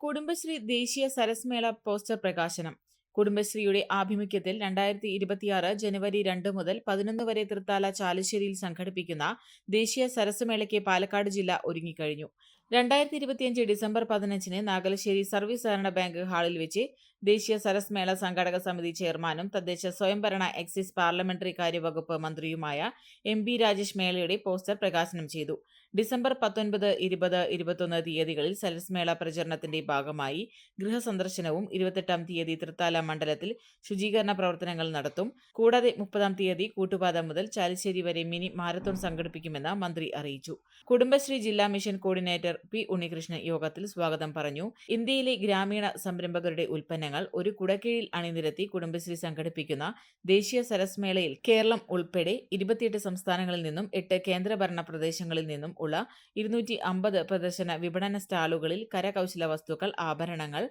കുടുംബശ്രീ ദേശീയ സരസ്മേള പോസ്റ്റർ പ്രകാശനം. കുടുംബശ്രീയുടെ ആഭിമുഖ്യത്തിൽ രണ്ടായിരത്തി ഇരുപത്തിയാറ് ജനുവരി രണ്ട് മുതൽ പതിനൊന്ന് വരെ തൃത്താല ചാലുശ്ശേരിയിൽ സംഘടിപ്പിക്കുന്ന ദേശീയ സരസ്മേളയ്ക്ക് പാലക്കാട് ജില്ല ഒരുങ്ങിക്കഴിഞ്ഞു. രണ്ടായിരത്തി ഇരുപത്തിയഞ്ച് ഡിസംബർ പതിനഞ്ചിന് നാഗലശ്ശേരി സർവീസ് സഹകരണ ബാങ്ക് ഹാളിൽ വെച്ച് ദേശീയ സരസ്മേള സംഘാടക സമിതി ചെയർമാനും തദ്ദേശ സ്വയംഭരണ എക്സൈസ് പാർലമെന്ററി കാര്യവകുപ്പ് മന്ത്രിയുമായ എം ബി രാജേഷ് മേളയുടെ പോസ്റ്റർ പ്രകാശനം ചെയ്തു. ഡിസംബർ പത്തൊൻപത് ഇരുപത് ഇരുപത്തൊന്ന് തീയതികളിൽ സരസ്മേള പ്രചരണത്തിന്റെ ഭാഗമായി ഗൃഹസന്ദർശനവും ഇരുപത്തെട്ടാം തീയതി തൃത്താല മണ്ഡലത്തിൽ ശുചീകരണ പ്രവർത്തനങ്ങൾ നടത്തും. കൂടാതെ മുപ്പതാം തീയതി കൂട്ടുപാത മുതൽ ചാലിശ്ശേരി വരെ മിനി മാരത്തോൺ സംഘടിപ്പിക്കുമെന്ന് മന്ത്രി അറിയിച്ചു. കുടുംബശ്രീ ജില്ലാ മിഷൻ കോർഡിനേറ്റർ പി ഉണ്ണികൃഷ്ണൻ യോഗത്തിൽ സ്വാഗതം പറഞ്ഞു. ഇന്ത്യയിലെ ഗ്രാമീണ സംരംഭകരുടെ ഉൽപ്പന്നങ്ങൾ ഒരു കുടക്കീഴിൽ അണിനിരത്തി കുടുംബശ്രീ സംഘടിപ്പിക്കുന്ന ദേശീയ സരസ്മേളയിൽ കേരളം ഉൾപ്പെടെ ഇരുപത്തിയെട്ട് സംസ്ഥാനങ്ങളിൽ നിന്നും എട്ട് കേന്ദ്രഭരണ പ്രദേശങ്ങളിൽ നിന്നും ഉള്ള ഇരുന്നൂറ്റി അമ്പത് പ്രദർശന വിപണന സ്റ്റാളുകളിൽ കരകൗശല വസ്തുക്കൾ ആഭരണങ്ങൾ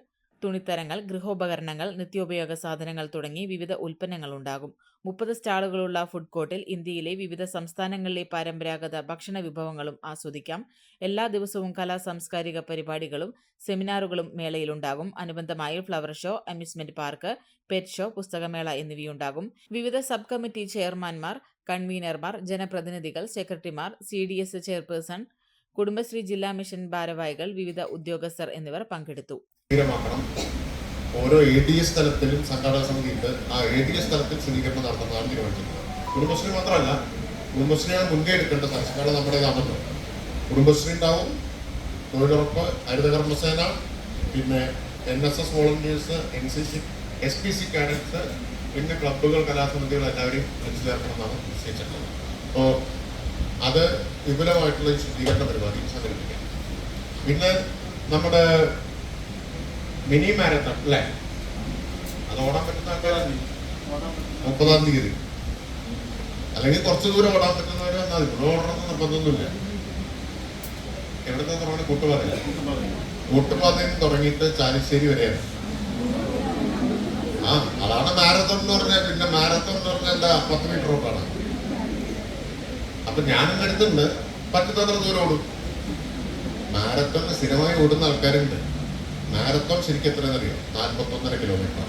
തുണിത്തരങ്ങൾ ഗൃഹോപകരണങ്ങൾ നിത്യോപയോഗ സാധനങ്ങൾ തുടങ്ങി വിവിധ ഉൽപ്പന്നങ്ങൾ ഉണ്ടാകും. മുപ്പത് സ്റ്റാളുകളുള്ള ഫുഡ് കോർട്ടിൽ ഇന്ത്യയിലെ വിവിധ സംസ്ഥാനങ്ങളിലെ പരമ്പരാഗത ഭക്ഷണ വിഭവങ്ങളും ആസ്വദിക്കാം. എല്ലാ ദിവസവും കലാ സാംസ്കാരിക പരിപാടികളും സെമിനാറുകളും മേളയിലുണ്ടാകും അനുബന്ധമായി flower show amusement park pet show പുസ്തകമേള എന്നിവയുണ്ടാകും. വിവിധ സബ് കമ്മിറ്റി ചെയർമാൻമാർ കൺവീനർമാർ ജനപ്രതിനിധികൾ സെക്രട്ടറിമാർ C D S chairperson Kudumbashree ജില്ലാ മിഷൻ ഭാരവാഹികൾ വിവിധ ഉദ്യോഗസ്ഥർ എന്നിവർ പങ്കെടുത്തു. ഓരോ എ ഡി എസ് തലത്തിലും സംഘാടക സമിതി ഉണ്ട്. ആ എ ഡി എസ് തലത്തിൽ സ്ഥിരീകരണം നടത്തുന്നതാണ് തീരുമാനിച്ചിട്ടുള്ളത് കുടുംബശ്രീ മാത്രമല്ല കുടുംബശ്രീയാണ് മുൻകൈ എടുക്കേണ്ട സംസ്കാരം നമ്മുടേതാണല്ലോ കുടുംബശ്രീ ഉണ്ടാവും തൊഴിലുറപ്പ് ഹരിതകർമ്മസേന പിന്നെ N S S volunteers N C C S P C cadets പിന്നെ ക്ലബ്ബുകൾ കലാസമിതികൾ എല്ലാവരെയും വിളിച്ചു ചേർക്കണമെന്നാണ് നിശ്ചയിച്ചിട്ടുള്ളത് അപ്പോൾ അത് വിപുലമായിട്ടുള്ള ഈ ശുദ്ധീകരണ പരിപാടി സംഘടിപ്പിക്കാം. പിന്നെ നമ്മുടെ മിനി മാരത്തൺ അല്ലേ? അത് ഓടാൻ പറ്റുന്ന ആൾക്കാരാണ് മുപ്പതാം തീയതി. അല്ലെങ്കിൽ കുറച്ച് ദൂരം ഓടാൻ പറ്റുന്നവർ വന്നാൽ മതി. ഇവിടെ ഓടണമെന്ന് നിർബന്ധമൊന്നുമില്ല. എവിടെ നിന്ന് തുടങ്ങി കൂട്ടുപാതയില്ല കൂട്ടുപാതയിൽ നിന്ന് തുടങ്ങിയിട്ട് ചാലിശ്ശേരി വരെയാണ്. ആ അതാണ് മാരത്തോൺ എന്ന് പറഞ്ഞാൽ പിന്നെ മാരത്തോൺ എന്ന് പറഞ്ഞാൽ എന്താ? പത്ത് മീറ്റർ ഓട്ടാണ് അപ്പൊ ഞാനും കരുതുന്നുണ്ട് പറ്റുന്നത്ര ദൂരം ഓടും മാരത്തോൺ സ്ഥിരമായി ഓടുന്ന ആൾക്കാരുണ്ട്. മാരത്തോൺ ശരിക്കും എത്രയെന്നറിയോ നാൽപ്പത്തൊന്നര കിലോമീറ്റർ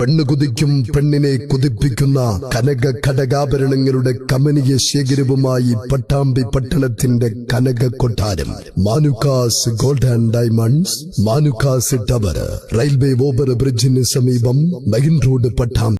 പെണ്ണ് കുതിക്കും പെണ്ണിനെ കുതിപ്പിക്കുന്ന കനക ഘടകാഭരണങ്ങളുടെ കമനീയ ശേഖരവുമായി പട്ടാമ്പി പട്ടണത്തിന്റെ കനക കൊട്ടാരം. Manukkas gold and diamonds Manukkas tower railway over ബ്രിഡ്ജിന് സമീപം മെയിൻ റോഡ് പട്ടാമ്പി